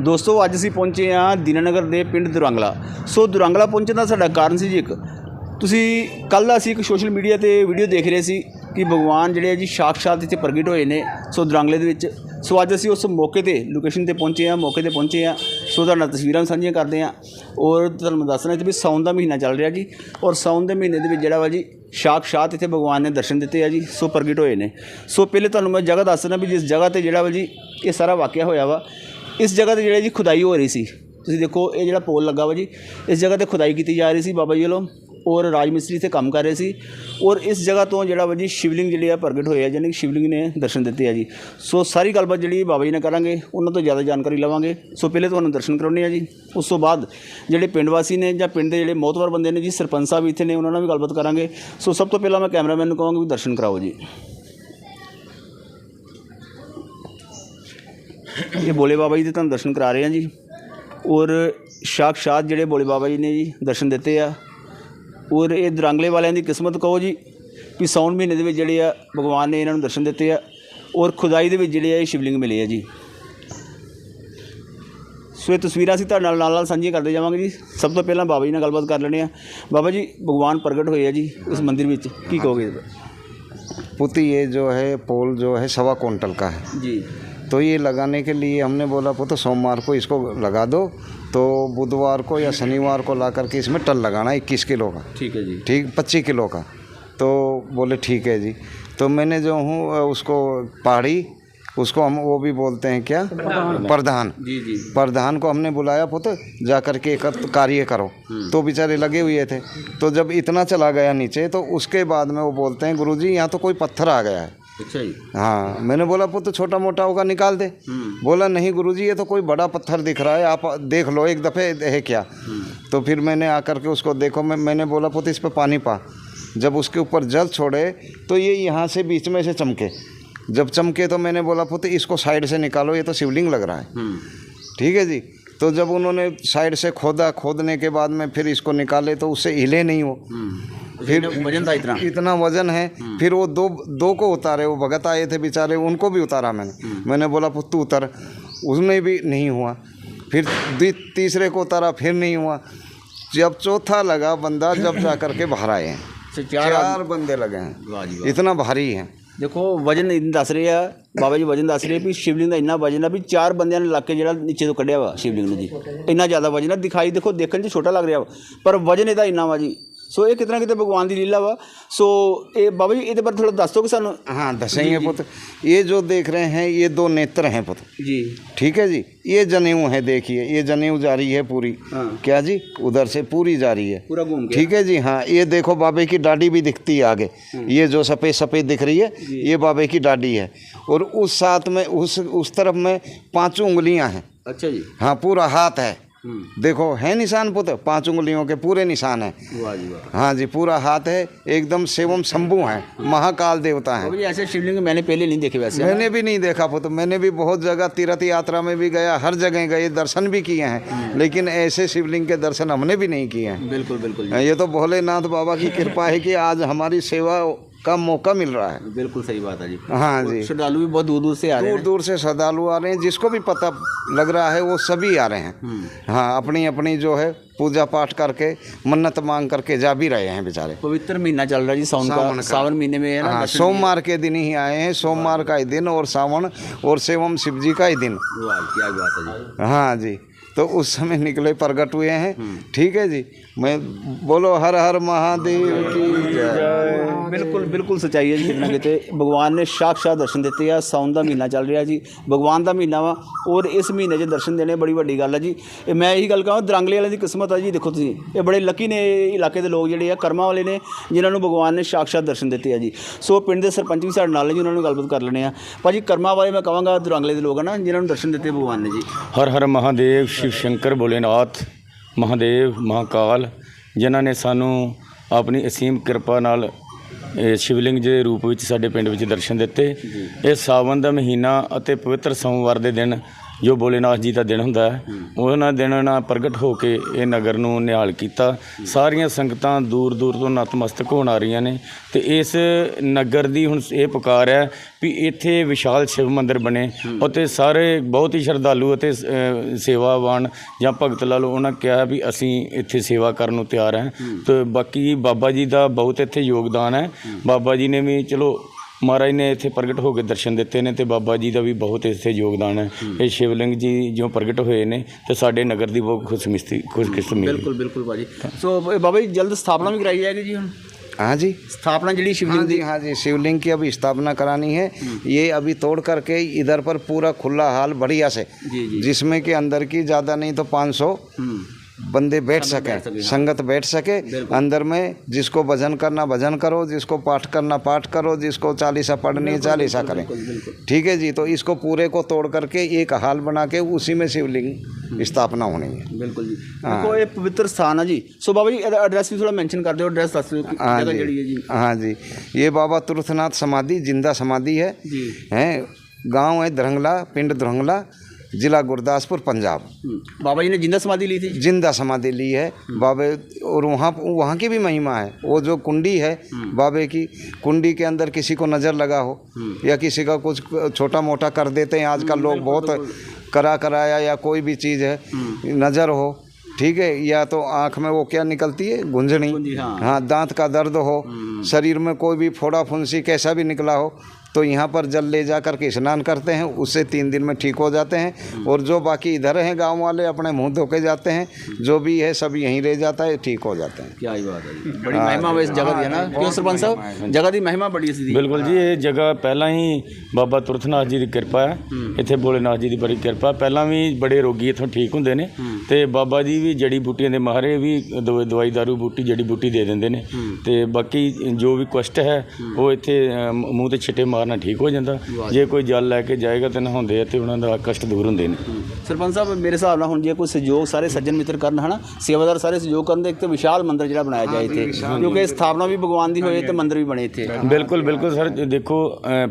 ਦੋਸਤੋ, ਅੱਜ ਅਸੀਂ ਪਹੁੰਚੇ ਹਾਂ ਦੀਨਾਨਗਰ ਦੇ ਪਿੰਡ ਦੁਰੰਗਲਾ। ਸੋ ਦੁਰੰਗਲਾ ਪਹੁੰਚਣ ਦਾ ਸਾਡਾ ਕਾਰਨ ਸੀ ਜੀ ਇੱਕ। ਤੁਸੀਂ ਕੱਲ੍ਹ ਅਸੀਂ ਇੱਕ ਸੋਸ਼ਲ ਮੀਡੀਆ ਤੇ ਵੀਡੀਓ ਦੇਖ ਰਹੇ ਸੀ ਕਿ ਭਗਵਾਨ ਜਿਹੜੇ ਆ ਜੀ ਸਾਖਸ਼ਾਤ ਇੱਥੇ ਪ੍ਰਗਟ ਹੋਏ ਨੇ, ਸੋ ਦੁਰੰਗਲੇ ਦੇ ਵਿੱਚ। ਸੋ ਅੱਜ ਅਸੀਂ ਉਸ ਮੌਕੇ ਤੇ ਲੋਕੇਸ਼ਨ ਤੇ ਪਹੁੰਚੇ ਹਾਂ, ਮੌਕੇ ਤੇ ਪਹੁੰਚੇ ਹਾਂ। ਸੋ ਤੁਹਾਡੇ ਨਾਲ ਤਸਵੀਰਾਂ ਸਾਂਝੀਆਂ ਕਰਦੇ ਹਾਂ। ਔਰ ਤੁਹਾਨੂੰ ਦੱਸਣਾ ਕਿ ਵੀ ਸਾਉਣ ਦਾ ਮਹੀਨਾ ਚੱਲ ਰਿਹਾ ਜੀ। ਔਰ ਸਾਉਣ ਦੇ ਮਹੀਨੇ ਦੇ ਵਿੱਚ ਜਿਹੜਾ ਵਾ ਜੀ ਸਾਖਸ਼ਾਤ ਇੱਥੇ ਭਗਵਾਨ ਨੇ ਦਰਸ਼ਨ ਦਿੱਤੇ ਆ ਜੀ, ਸੋ ਪ੍ਰਗਟ ਹੋਏ ਨੇ। ਸੋ ਪਹਿਲੇ ਤੁਹਾਨੂੰ ਮੈਂ ਜਗ੍ਹਾ ਦੱਸਣਾ ਵੀ ਜਿਸ ਜਗ੍ਹਾ ਤੇ ਜਿਹੜਾ ਵਾ ਜੀ, ਇਹ ਸਾਰਾ ਵਾਕਿਆ ਹੋਇਆ ਵਾ ਇਸ ਜਗ੍ਹਾ ਤੇ ਜਿਹੜੇ ਜੀ ਖੁਦਾਈ ਹੋ ਰਹੀ ਸੀ, ਤੁਸੀਂ ਦੇਖੋ ਇਹ ਜਿਹੜਾ ਪੋਲ ਲੱਗਾ ਵਾ ਜੀ, ਇਸ ਜਗ੍ਹਾ ਤੇ ਖੁਦਾਈ ਕੀਤੀ ਜਾ ਰਹੀ ਸੀ ਬਾਬਾ ਜੀ ਵੱਲੋਂ, ਔਰ ਰਾਜ ਮਿਸਤਰੀ ਇੱਥੇ ਕੰਮ ਕਰ ਰਹੇ ਸੀ, ਔਰ ਇਸ ਜਗ੍ਹਾ ਤੋਂ ਜਿਹੜਾ ਵਾ ਜੀ ਸ਼ਿਵਲਿੰਗ ਜਿਹੜੀ ਆ ਪ੍ਰਗਟ ਹੋਏ ਆ ਯਾਨੀ ਕਿ ਸ਼ਿਵਲਿੰਗ ਨੇ ਦਰਸ਼ਨ ਦਿੱਤੇ ਆ ਜੀ। ਸੋ ਸਾਰੀ ਗੱਲਬਾਤ ਜਿਹੜੀ ਬਾਬਾ ਜੀ ਨਾਲ ਕਰਾਂਗੇ, ਉਹਨਾਂ ਤੋਂ ਜ਼ਿਆਦਾ ਜਾਣਕਾਰੀ ਲਵਾਂਗੇ। ਸੋ ਪਹਿਲੇ ਤੁਹਾਨੂੰ ਦਰਸ਼ਨ ਕਰਾਉਣੇ ਆ ਜੀ, ਉਸ ਤੋਂ ਬਾਅਦ ਜਿਹੜੇ ਪਿੰਡ ਵਾਸੀ ਨੇ ਜਾਂ ਪਿੰਡ ਦੇ ਜਿਹੜੇ ਮੋਤਵਰ ਬੰਦੇ ਨੇ ਜੀ, ਸਰਪੰਚ ਸਾਹਿਬ ਇੱਥੇ ਨੇ, ਉਹਨਾਂ ਨਾਲ ਵੀ ਗੱਲਬਾਤ ਕਰਾਂਗੇ। ਸੋ ਸਭ ਤੋਂ ਪਹਿਲਾਂ ਮੈਂ ਕੈਮਰਾਮੈਨ ਨੂੰ ਕਹਾਂਗਾ ਵੀ ਦਰਸ਼ਨ ਕਰਾਓ ਜੀ। ਇਹ ਬੋਲੇ ਬਾਬਾ ਜੀ ਦੇ ਤੁਹਾਨੂੰ ਦਰਸ਼ਨ ਕਰਾ ਰਹੇ ਹਾਂ ਜੀ ਔਰ ਸਾਖਸ਼ਾਤ ਜਿਹੜੇ ਬੋਲੇ ਬਾਬਾ ਜੀ ਨੇ ਜੀ ਦਰਸ਼ਨ ਦਿੱਤੇ ਆ ਔਰ ਇਹ ਦਰੰਗਲੇ ਵਾਲਿਆਂ ਦੀ ਕਿਸਮਤ ਕਹੋ ਜੀ ਵੀ ਸੌਣ ਮਹੀਨੇ ਦੇ ਵਿੱਚ ਜਿਹੜੇ ਆ ਭਗਵਾਨ ਨੇ ਇਹਨਾਂ ਨੂੰ ਦਰਸ਼ਨ ਦਿੱਤੇ ਆ ਔਰ ਖੁਦਾਈ ਦੇ ਵਿੱਚ ਜਿਹੜੇ ਆ ਇਹ ਸ਼ਿਵਲਿੰਗ ਮਿਲੇ ਆ ਜੀ ਸੋ ਇਹ ਤਸਵੀਰਾਂ ਅਸੀਂ ਤੁਹਾਡੇ ਨਾਲ ਨਾਲ ਨਾਲ ਸਾਂਝੀਆਂ ਕਰਦੇ ਜਾਵਾਂਗੇ ਜੀ ਸਭ ਤੋਂ ਪਹਿਲਾਂ ਬਾਬਾ ਜੀ ਨਾਲ ਗੱਲਬਾਤ ਕਰ ਲੈਣੇ ਆ ਬਾਬਾ ਜੀ ਭਗਵਾਨ ਪ੍ਰਗਟ ਹੋਏ ਆ ਜੀ ਇਸ ਮੰਦਿਰ ਵਿੱਚ ਕੀ ਕਹੋਗੇ ਇਹਦੇ ਬਾਰੇ? पुती ये जो है पोल जो है सवा कुंटल का है ਜੀ तो ये लगाने के लिए हमने बोला पुत्र सोमवार को इसको लगा दो। तो बुधवार को या शनिवार को ला करके इसमें टल लगाना इक्कीस किलो का। ठीक है जी। ठीक पच्चीस किलो का। तो बोले ठीक है जी। तो मैंने जो हूँ उसको पहाड़ी उसको हम वो भी बोलते हैं क्या? प्रधान। प्रधान। को हमने बुलाया पुत जा कर के कार्य करो। हम्म। तो बेचारे लगे हुए थे। तो जब इतना चला गया नीचे तो उसके बाद में वो बोलते हैं गुरुजी यहाँ तो कोई पत्थर आ गया है। अच्छा हाँ मैंने बोला पुत्र छोटा मोटा होगा निकाल दे। हम्म। बोला नहीं गुरुजी ये तो कोई बड़ा पत्थर दिख रहा है आप देख लो एक दफ़े है क्या? हम्म। तो फिर मैंने आकर के उसको देखो मैं मैंने बोला पुत्र इस पर पानी पा। जब उसके ऊपर जल छोड़े तो ये यहाँ से बीच में से चमके। जब चमके तो मैंने बोला पुत्र इसको साइड से निकालो ये तो शिवलिंग लग रहा है। हम्म। ठीक है जी। तो जब उन्होंने साइड से खोदा खोदने के बाद में फिर इसको निकाले तो उससे हिले नहीं वो। फिर वजन था इतना इतना वजन है फिर वो दो दो को उतारे वो भगत आए थे बेचारे उनको भी उतारा मैंने मैंने बोला पुत्तू उतर उसमें भी नहीं हुआ फिर दी- तीसरे को उतारा फिर नहीं हुआ जब चौथा लगा बंदा जब जा करके बाहर आए हैं से चार चार बंदे लगे हैं ਵਾਹ ਜੀ ਵਾਹ इतना भारी है ਦੇਖੋ ਵਜਨ ਇੰਨਾ ਦੱਸ ਰਹੇ ਆ ਬਾਬਾ ਜੀ ਵਜਨ ਦੱਸ ਰਹੇ ਵੀ ਸ਼ਿਵਲਿੰਗ ਦਾ ਇੰਨਾ ਵਜਨ ਆ ਵੀ ਚਾਰ ਬੰਦਿਆਂ ਨੇ ਲੱਗ ਕੇ ਜਿਹੜਾ ਨੀਚੇ ਤੋਂ ਕੱਢਿਆ ਵਾ ਸ਼ਿਵਲਿੰਗ ਨੂੰ ਜੀ ਇੰਨਾ ਜ਼ਿਆਦਾ ਵਜਨ ਆ ਦਿਖਾਈ ਦੇਖੋ ਦੇਖਣ 'ਚ ਛੋਟਾ ਲੱਗ ਰਿਹਾ ਵਾ ਪਰ ਵਜਨ ਇਹਦਾ ਇੰਨਾ ਵਾ ਜੀ सो ये कितना कितने भगवान की लीला हुआ? सो ये बाबा जी ये तो पर थोड़ा दस दो कि सू हाँ दसेंगे पुत्र। ये जो देख रहे हैं ये दो नेत्र हैं पुत्र। जी। ठीक है जी? ये जनेऊ है देखिए। ये जनेऊ जा रही है पूरी। हाँ। क्या जी? उधर से पूरी जा रही है। पूरा घूम ठीक है जी? हाँ ये देखो बाबे की डाडी भी दिखती है आगे। हम्म। ये जो सफ़ेद सफ़ेद दिख रही है ये बाबे की डाडी है। और उस साथ में उस उस तरफ़ में पाँचों उंगलियाँ हैं। अच्छा जी। हाँ पूरा हाथ है। देखो है निशान पुत्र? पाँच उंगलियों के पूरे निशान है। हाँ जी पूरा हाथ है एकदम सेवम शंभु है महाकाल देवता है। ऐसे शिवलिंग मैंने पहले नहीं देखे वैसे। मैंने भी नहीं देखा पुत्र मैंने भी बहुत जगह तीर्थ यात्रा में भी गया हर जगह गए दर्शन भी किए हैं हम्म। लेकिन ऐसे शिवलिंग के दर्शन हमने भी नहीं किए हैं। बिल्कुल बिल्कुल हाँ, ये तो भोलेनाथ बाबा की कृपा है की आज हमारी सेवा का मौका मिल रहा है। बिल्कुल सही बात है जी। हाँ जी। श्रद्धालु भी बहुत दूर दूर से आ रहे हैं। दूर दूर से श्रद्धालु आ रहे हैं जिसको भी पता लग रहा है वो सभी आ रहे हैं। हाँ अपनी अपनी जो है पूजा पाठ करके मन्नत मांग करके जा भी रहे हैं बेचारे। पवित्र महीना चल रहा है जी सावन सावन का। सावन महीने में है ना हाँ सोमवार के दिन ही आए हैं सोमवार का ही दिन और सावन और सेवम शिव जी का ही दिन। क्या बात है जी। हाँ जी तो उस समय निकले प्रगट हुए हैं। ठीक है जी मैं बोलो हर हर महादेव की जय ਬਿਲਕੁਲ ਬਿਲਕੁਲ ਸਚਾਈ ਹੈ ਜੀ ਕਿਤੇ ਨਾ ਕਿਤੇ ਭਗਵਾਨ ਨੇ ਸਾਖਸ਼ਾਤ ਦਰਸ਼ਨ ਦਿੱਤੇ ਆ ਸਾਉਣ ਦਾ ਮਹੀਨਾ ਚੱਲ ਰਿਹਾ ਜੀ ਭਗਵਾਨ ਦਾ ਮਹੀਨਾ ਵਾ ਔਰ ਇਸ ਮਹੀਨੇ 'ਚ ਦਰਸ਼ਨ ਦੇਣੇ ਬੜੀ ਵੱਡੀ ਗੱਲ ਹੈ ਜੀ ਇਹ ਮੈਂ ਇਹੀ ਗੱਲ ਕਹਾਂ ਦਰੰਗਲੇ ਵਾਲਿਆਂ ਦੀ ਕਿਸਮਤ ਆ ਜੀ ਦੇਖੋ ਤੁਸੀਂ ਇਹ ਬੜੇ ਲੱਕੀ ਨੇ ਇਹ ਇਲਾਕੇ ਦੇ ਲੋਕ ਜਿਹੜੇ ਆ ਕਰਮਾਂ ਵਾਲੇ ਨੇ ਜਿਨ੍ਹਾਂ ਨੂੰ ਭਗਵਾਨ ਨੇ ਸਾਖਸ਼ਾਤ ਦਰਸ਼ਨ ਦਿੱਤੇ ਆ ਜੀ ਸੋ ਪਿੰਡ ਦੇ ਸਰਪੰਚ ਵੀ ਸਾਡੇ ਨਾਲ ਨੇ ਜੀ ਉਹਨਾਂ ਨੂੰ ਗੱਲਬਾਤ ਕਰ ਲੈਣੇ ਆ ਭਾਜੀ ਕਰਮਾਂ ਵਾਲੇ ਮੈਂ ਕਹਾਂਗਾ ਦਰੰਗਲੇ ਦੇ ਲੋਕ ਆ ਨਾ ਜਿਨ੍ਹਾਂ ਨੂੰ ਦਰਸ਼ਨ ਦਿੱਤੇ ਭਗਵਾਨ ਨੇ ਜੀ ਹਰ ਹਰ ਮਹਾਦੇਵ ਸ਼ਿਵ ਸ਼ੰਕਰ ਭੋਲੇਨਾਥ ਮਹਾਦੇਵ ਮਹਾਕਾਲ ਜਿਨ੍ਹਾਂ ਨੇ ਸਾਨੂੰ ਆਪਣੀ ਅਸੀਮ ਕਿਰਪਾ ਨਾਲ ਇਹ ਸ਼ਿਵਲਿੰਗ ਦੇ ਰੂਪ ਵਿੱਚ ਸਾਡੇ ਪਿੰਡ ਵਿੱਚ ਦਰਸ਼ਨ ਦਿੱਤੇ। ਇਹ ਸਾਵਨ ਦਾ ਮਹੀਨਾ ਅਤੇ ਪਵਿੱਤਰ ਸੋਮਵਾਰ ਦੇ ਦਿਨ ਜੋ ਭੋਲੇਨਾਥ ਜੀ ਦਾ ਦਿਨ ਹੁੰਦਾ ਹੈ ਉਹਨਾਂ ਦਿਨ ਨਾਲ ਪ੍ਰਗਟ ਹੋ ਕੇ ਇਹ ਨਗਰ ਨੂੰ ਨਿਹਾਲ ਕੀਤਾ। ਸਾਰੀਆਂ ਸੰਗਤਾਂ ਦੂਰ ਦੂਰ ਤੋਂ ਨਤਮਸਤਕ ਹੋਣ ਆ ਰਹੀਆਂ ਨੇ ਤੇ ਇਸ ਨਗਰ ਦੀ ਹੁਣ ਇਹ ਪੁਕਾਰ ਹੈ ਵੀ ਇੱਥੇ ਵਿਸ਼ਾਲ ਸ਼ਿਵ ਮੰਦਿਰ ਬਣੇ ਅਤੇ ਸਾਰੇ ਬਹੁਤ ਹੀ ਸ਼ਰਧਾਲੂ ਅਤੇ ਸੇਵਾਵਾਨ ਜਾਂ ਭਗਤ ਲਾ ਲਓ ਉਹਨਾਂ ਕਿਹਾ ਵੀ ਅਸੀਂ ਇੱਥੇ ਸੇਵਾ ਕਰਨ ਨੂੰ ਤਿਆਰ ਹਾਂ। ਤੇ ਬਾਕੀ ਬਾਬਾ ਜੀ ਦਾ ਬਹੁਤ ਇੱਥੇ ਯੋਗਦਾਨ ਹੈ। ਬਾਬਾ ਜੀ ਨੇ ਵੀ ਚਲੋ ਮਹਾਰਾਜ ਨੇ ਇੱਥੇ ਪ੍ਰਗਟ ਹੋ ਕੇ ਦਰਸ਼ਨ ਦਿੱਤੇ ਨੇ ਤੇ ਬਾਬਾ ਜੀ ਦਾ ਵੀ ਬਹੁਤ ਇੱਥੇ ਯੋਗਦਾਨ ਹੈ ਇਹ ਸ਼ਿਵਲਿੰਗ ਜੀ ਜੋ ਪ੍ਰਗਟ ਹੋਏ ਨੇ ਤੇ ਸਾਡੇ ਨਗਰ ਦੀ ਬਹੁਤ ਖੁਸ਼ਮਿਸਤੀ ਖੁਸ਼ਕਿਸਮਤੀ ਬਿਲਕੁਲ ਬਿਲਕੁਲ ਭਾਜੀ ਸੋ ਇਹ ਬਾਬਾ ਜੀ ਜਲਦ ਸਥਾਪਨਾ ਵੀ ਕਰਾਈ ਜਾਏਗੀ ਜੀ ਹੁਣ हाँ जी ਸਥਾਪਨਾ ਜਿਹੜੀ हाँ ਸ਼ਿਵਲਿੰਗ जी ਦੀ हाँ जी शिवलिंग की अभी स्थापना करानी है ये अभी तोड़ करके इधर पर पूरा खुला हाल बढ़िया से जी, जी। जिसमें कि अंदर की ज़्यादा नहीं तो 500 ਹੂੰ बंदे बैठ सके हाँ। संगत बैठ सके अंदर में जिसको भजन करना भजन करो जिसको पाठ करना पाठ करो जिसको चालीसा पढ़नी है चालीसा करें। ठीक है जी तो इसको पूरे को तोड़ करके एक हाल बना के उसी में शिवलिंग हम्म। स्थापना होनी है। बिल्कुल जी। हाँ। पवित्र स्थान है जी। सो बाबा जी एड्रेस भी थोड़ा मैंशन कर दो एड्रेस हाँ जी। हाँ जी। ये बाबा तुर्थनाथ समाधि ज़िंदा समाधि है। गाँव है दरंगला पिंड दरंगला जिला गुरदासपुर पंजाब। हम्म, बाबा जी ने ज़िंदा समाधि ली थी? ज़िंदा समाधि ली है। बाबे और वहाँ वहाँ की भी महिमा है। वो जो कुंडी है बाबे की कुंडी के अंदर किसी को नज़र लगा हो या किसी का कुछ छोटा मोटा कर देते हैं। आजकल लोग बहुत करा कराया या कोई भी चीज़ है नज़र हो ठीक है या तो आँख में वो क्या निकलती है? गुंजनी। हाँ। हाँ दांत का दर्द हो शरीर में कोई भी फोड़ा फुंसी कैसा भी निकला हो तो यहाँ पर जल ले जा कर के स्नान करते हैं उससे तीन दिन में ठीक हो जाते हैं और जो बाकी इधर हैं गांव वाले अपने मुंह धो के जाते हैं जो भी है सब यहीं रह जाता है ठीक हो जाते हैं क्या ही बात है जी बड़ी महिमा है इस जगह की है ना क्यों सरपंच साहब जगह की महिमा बड़ी सी थी ਬਿਲਕੁਲ ਜੀ ਇਹ ਜਗ੍ਹਾ ਪਹਿਲਾਂ ਹੀ ਬਾਬਾ ਤੁਰਥਨਾਥ ਜੀ ਦੀ ਕਿਰਪਾ ਹੈ ਇੱਥੇ ਭੋਲੇਨਾਥ ਜੀ ਦੀ ਬੜੀ ਕਿਰਪਾ ਪਹਿਲਾਂ ਵੀ ਬੜੇ ਰੋਗੀ ਇੱਥੋਂ ਠੀਕ ਹੁੰਦੇ ਨੇ ਤੇ ਬਾਬਾ ਜੀ ਵੀ ਜੜੀ ਬੂਟੀਆਂ ਦੇ ਮਾਹਰੇ ਵੀ ਦਵਾ- ਦਵਾਈ ਦਾਰੂ ਬੂਟੀ ਜੜੀ ਬੂਟੀ ਦੇ ਦਿੰਦੇ ਨੇ ਤੇ ਬਾਕੀ ਜੋ ਵੀ ਕਸ਼ਟ ਹੈ ਉਹ ਇੱਥੇ ਅ, ਮੂੰਹ ਤੇ ਛਿੱਟੇ ਮਾਰਨਾ ਠੀਕ ਹੋ ਜਾਂਦਾ। ਜੇ ਕੋਈ ਜਲ ਲੈ ਕੇ ਜਾਏਗਾ ਤੇ ਨਹਾਉਂਦੇ ਆ ਤੇ ਉਹਨਾਂ ਦਾ ਕਸ਼ਟ ਦੂਰ ਹੁੰਦੇ ਨੇ। ਸਰਪੰਚ ਸਾਹਿਬ ਮੇਰੇ ਹਿਸਾਬ ਨਾਲ ਹੁਣ ਜੇ ਕੋਈ ਸਹਿਯੋਗ ਸਾਰੇ ਸੱਜਣ ਮਿੱਤਰ ਕਰਨ ਹਨਾ? ਸੇਵਾਦਾਰ ਸਾਰੇ ਸਹਿਯੋਗ ਕਰਨ ਤੇ ਇੱਕ ਤੇ ਵਿਸ਼ਾਲ ਮੰਦਿਰ ਜਿਹੜਾ ਬਣਾਇਆ ਜਾਏ ਇੱਥੇ। ਕਿਉਂਕਿ ਇਹ ਸਥਾਪਨਾ ਵੀ ਭਗਵਾਨ ਦੀ ਹੋਏ ਤੇ ਮੰਦਿਰ ਵੀ ਬਣੇ ਇੱਥੇ। ਬਿਲਕੁਲ ਬਿਲਕੁਲ ਸਰ ਦੇਖੋ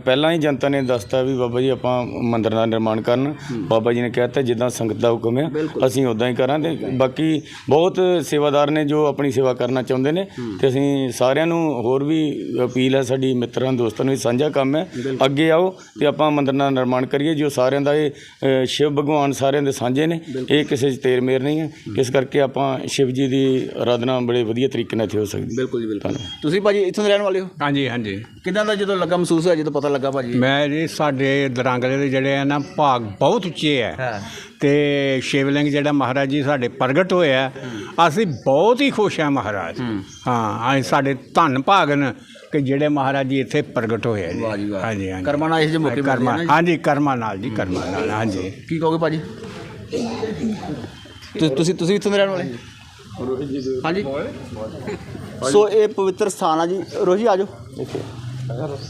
ਪਹਿਲਾਂ ਹੀ ਜਨਤਾ ਨੇ ਦੱਸਤਾ ਵੀ ਬਾਬਾ ਜੀ ਆਪਾਂ ਮੰਦਿਰ ਦਾ ਨਿਰਮਾਣ ਕਰਨ। ਬਾਬਾ ਜੀ ਨੇ ਕਹਿਤਾ ਜਿੱਦਾਂ ਸੰਗਤ ਦਾ ਹੁਕਮ ਹੈ ਅਸੀਂ ਉਦਾਂ ਹੀ ਕਰਾਂਗੇ। ਬਾਕੀ ਬਹੁਤ ਸੇਵਾਦਾਰ ਨੇ ਜੋ ਆਪਣੀ ਸੇਵਾ ਕਰਨਾ ਚਾਹੁੰਦੇ ਨੇ। ਤੇ ਅਸੀਂ ਸਾਰਿਆਂ ਨੂੰ ਹੋਰ ਵੀ ਅਪੀਲ ਹੈ ਸਾਡੀ ਮਿੱਤਰਾਂ ਦੋਸਤਾਂ ਨੂੰ ਵੀ ਸਾਂਝਾ ਕੰਮ ਹੈ। ਅੱਗੇ ਆਓ ਤੇ ਆਪਾਂ ਮੰਦਿਰ ਦਾ ਨਿਰਮਾਣ ਕਰੀਏ ਜੋ ਸਾਰਿਆਂ ਦਾ ਇਹ ਅ, ਸ਼ਿਵ ਭਗਵਾਨ ਸਾਰਿਆਂ ਦੇ ਸਾਂਝੇ ਨੇ। ਇਹ ਕਿਸੇ 'ਚ ਤੇਰ ਮੇਰ ਨਹੀਂ ਹੈ। ਇਸ ਕਰਕੇ ਆਪਾਂ ਸ਼ਿਵ ਜੀ ਦੀ ਆਰਾਧਨਾ ਬੜੇ ਵਧੀਆ ਤਰੀਕੇ ਨਾਲ ਇੱਥੇ ਹੋ ਸਕਦੀ ਹੈ। ਬਿਲਕੁਲ ਜੀ ਬਿਲਕੁਲ। ਤੁਸੀਂ ਭਾਜੀ ਇੱਥੋਂ ਦੇ ਰਹਿਣ ਵਾਲੇ ਹੋ? ਹਾਂਜੀ ਹਾਂਜੀ। ਕਿਦਾਂ ਦਾ ਜਦੋਂ ਲੱਗਾ ਮਹਿਸੂਸ ਹੋਇਆ ਜਦੋਂ ਪਤਾ ਲੱਗਾ ਭਾਜੀ? ਮੈਂ ਜੀ ਸਾਡੇ ਦਰਾਂਗਲੇ ਦੇ ਜਿਹੜੇ ਆ ਨਾ ਭਾਗ ਬਹੁਤ ਉੱਚੇ ਆ। ਹਾਂ। ਤੇ ਸ਼ਿਵਲਿੰਗ ਜਿਹੜਾ ਮਹਾਰਾਜ ਜੀ ਸਾਡੇ ਪ੍ਰਗਟ ਹੋਏ ਆ ਅਸੀਂ ਬਹੁਤ ਹੀ ਖੁਸ਼ ਆ ਮਹਾਰਾਜ। ਹਾਂ ਅਸੀਂ ਸਾਡੇ ਧੰਨ ਭਾਗਨ ਕਿ ਜਿਹੜੇ ਮਹਾਰਾਜ ਜੀ ਇੱਥੇ ਪ੍ਰਗਟ ਹੋਏ ਆ ਜੀ। ਵਾਹ ਜੀ ਵਾਹ। ਹਾਂਜੀ ਹਾਂਜੀ। ਕਰਮਾਂ ਨਾਲ ਇਹੋ ਜਿਹੇ ਮੌਕੇ ਮਿਲਦੇ ਆ ਕਰਮਾਂ ਨਾ ਜੀ। ਹਾਂਜੀ ਕਰਮਾਂ ਨਾਲ ਜੀ ਕਰਮਾਂ ਨਾਲ ਹਾਂਜੀ। ਕੀ ਕਹੋਗੇ ਭਾਜੀ? ਤੁ- ਤੁਸੀਂ ਤੁਸੀਂ ਇੱਥੋਂ ਦੇ ਰਹਿਣ ਵਾਲੇ? ਹਾਂਜੀ। ਸੋ ਇਹ ਪਵਿੱਤਰ ਸਥਾਨ ਆ ਜੀ। ਰੋਹਿਤ ਜੀ ਆਜੋ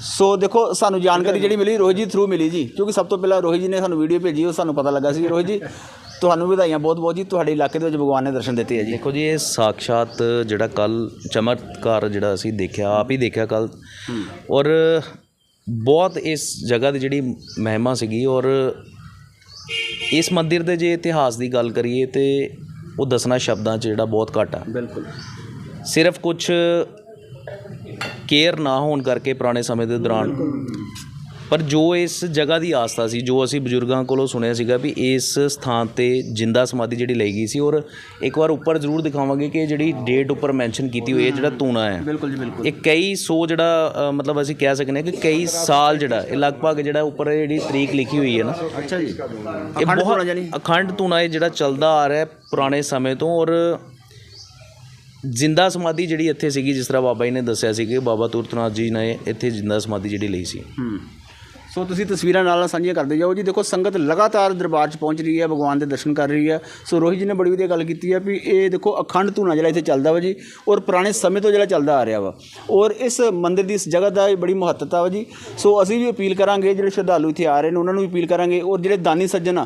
ਸੋ ਦੇਖੋ ਸਾਨੂੰ ਜਾਣਕਾਰੀ ਜਿਹੜੀ ਮਿਲੀ ਰੋਹਿਤ ਜੀ ਥਰੂ ਮਿਲੀ ਜੀ। ਕਿਉਂਕਿ ਸਭ ਤੋਂ ਪਹਿਲਾਂ ਰੋਹਿਤ ਜੀ ਨੇ ਸਾਨੂੰ ਵੀਡੀਓ ਭੇਜੀ ਉਹ ਸਾਨੂੰ ਪਤਾ ਲੱਗਾ ਸੀ। ਰੋਹਿਤ ਜੀ ਤੁਹਾਨੂੰ ਵਧਾਈਆਂ ਬਹੁਤ ਬਹੁਤ ਜੀ ਤੁਹਾਡੇ ਇਲਾਕੇ ਦੇ ਵਿੱਚ ਭਗਵਾਨ ਨੇ ਦਰਸ਼ਨ ਦਿੱਤੇ ਆ ਜੀ। ਦੇਖੋ ਜੀ ਇਹ ਸਾਖਸ਼ਾਤ ਜਿਹੜਾ ਕੱਲ ਚਮਤਕਾਰ ਜਿਹੜਾ ਅਸੀਂ ਦੇਖਿਆ ਆਪ ਹੀ ਦੇਖਿਆ ਕੱਲ ਔਰ ਬਹੁਤ ਇਸ ਜਗ੍ਹਾ ਦੀ ਜਿਹੜੀ ਮਹਿਮਾ ਸੀਗੀ ਔਰ ਇਸ ਮੰਦਿਰ ਦੇ ਜੇ ਇਤਿਹਾਸ ਦੀ ਗੱਲ ਕਰੀਏ ਤੇ ਉਹ ਦੱਸਣਾ ਸ਼ਬਦਾਂ 'ਚ ਜਿਹੜਾ ਬਹੁਤ ਘੱਟ ਆ। ਬਿਲਕੁਲ। ਸਿਰਫ ਕੁਝ ਕੇਅਰ ਨਾ ਹੋਣ ਕਰਕੇ ਪੁਰਾਣੇ ਸਮੇਂ ਦੇ ਦੌਰਾਨ ਪਰ ਜੋ ਇਸ ਜਗ੍ਹਾ ਦੀ ਆਸਥਾ ਸੀ ਜੋ ਅਸੀਂ ਬਜ਼ੁਰਗਾਂ ਕੋਲੋਂ ਸੁਣਿਆ ਸੀਗਾ ਵੀ ਇਸ ਸਥਾਨ ਤੇ ਜਿੰਦਾ ਸਮਾਧੀ ਜਿਹੜੀ ਲਈ ਗਈ ਸੀ ਔਰ ਇੱਕ ਵਾਰ ਉੱਪਰ ਜ਼ਰੂਰ ਦਿਖਾਵਾਂਗੇ ਕਿ ਜਿਹੜੀ ਡੇਟ ਉੱਪਰ ਮੈਂਸ਼ਨ ਕੀਤੀ ਹੋਈ ਹੈ ਜਿਹੜਾ ਤੂਣਾ ਹੈ। ਬਿਲਕੁਲ ਜੀ ਬਿਲਕੁਲ। ਇਹ ਕਈ ਸੌ ਜਿਹੜਾ ਮਤਲਬ ਅਸੀਂ ਕਹਿ ਸਕਨੇ ਹਾਂ ਕਿ ਕਈ ਸਾਲ ਜਿਹੜਾ ਇਹ ਲਗਭਗ ਜਿਹੜਾ ਉੱਪਰ ਜਿਹੜੀ ਤਰੀਕ ਲਿਖੀ ਹੋਈ ਹੈ ਨਾ। ਅੱਛਾ ਜੀ। ਇਹ ਬਹੁਤ? ਅਖੰਡ ਧੂਣਾ ਇਹ ਜਿਹੜਾ ਚੱਲਦਾ ਆ ਰਿਹਾ ਪੁਰਾਣੇ ਸਮੇਂ ਤੋਂ ਔਰ ਜਿੰਦਾ ਸਮਾਧੀ ਜਿਹੜੀ ਇੱਥੇ ਸੀਗੀ ਜਿਸ ਤਰ੍ਹਾਂ ਬਾਬਾ ਜੀ ਨੇ ਦੱਸਿਆ ਸੀ ਕਿ ਬਾਬਾ ਤੁਰਤਨਾਥ ਜੀ ਨੇ ਇੱਥੇ ਜਿੰਦਾ ਸਮਾਧੀ ਜਿਹੜੀ ਲਈ ਸੀ। ਹੂੰ। ਸੋ ਤੁਸੀਂ ਤਸਵੀਰਾਂ ਨਾਲ ਨਾਲ ਸਾਂਝੀਆਂ ਕਰਦੇ ਜਾਓ ਜੀ। ਦੇਖੋ, ਸੰਗਤ ਲਗਾਤਾਰ ਦਰਬਾਰ 'ਚ ਪਹੁੰਚ ਰਹੀ ਹੈ, ਭਗਵਾਨ ਦੇ ਦਰਸ਼ਨ ਕਰ ਰਹੀ ਹੈ। ਸੋ ਰੋਹਿਤ ਜੀ ਨੇ ਬੜੀ ਵਧੀਆ ਗੱਲ ਕੀਤੀ ਹੈ ਵੀ ਇਹ ਦੇਖੋ, ਅਖੰਡ ਧੂਣਾ ਜਿਹੜਾ ਇੱਥੇ ਚੱਲਦਾ ਵਾ ਜੀ, ਔਰ ਪੁਰਾਣੇ ਸਮੇਂ ਤੋਂ ਜਿਹੜਾ ਚੱਲਦਾ ਆ ਰਿਹਾ ਵਾ। ਔਰ ਇਸ ਮੰਦਿਰ ਦੀ ਇਸ ਜਗ੍ਹਾ ਦਾ ਇਹ ਬੜੀ ਮਹੱਤਤਾ ਵਾ ਜੀ। ਸੋ ਅਸੀਂ ਵੀ ਅਪੀਲ ਕਰਾਂਗੇ, ਜਿਹੜੇ ਸ਼ਰਧਾਲੂ ਇੱਥੇ ਆ ਰਹੇ ਨੇ, ਉਹਨਾਂ ਨੂੰ ਵੀ ਅਪੀਲ ਕਰਾਂਗੇ, ਔਰ ਜਿਹੜੇ ਦਾਨੀ ਸੱਜਣ ਆ,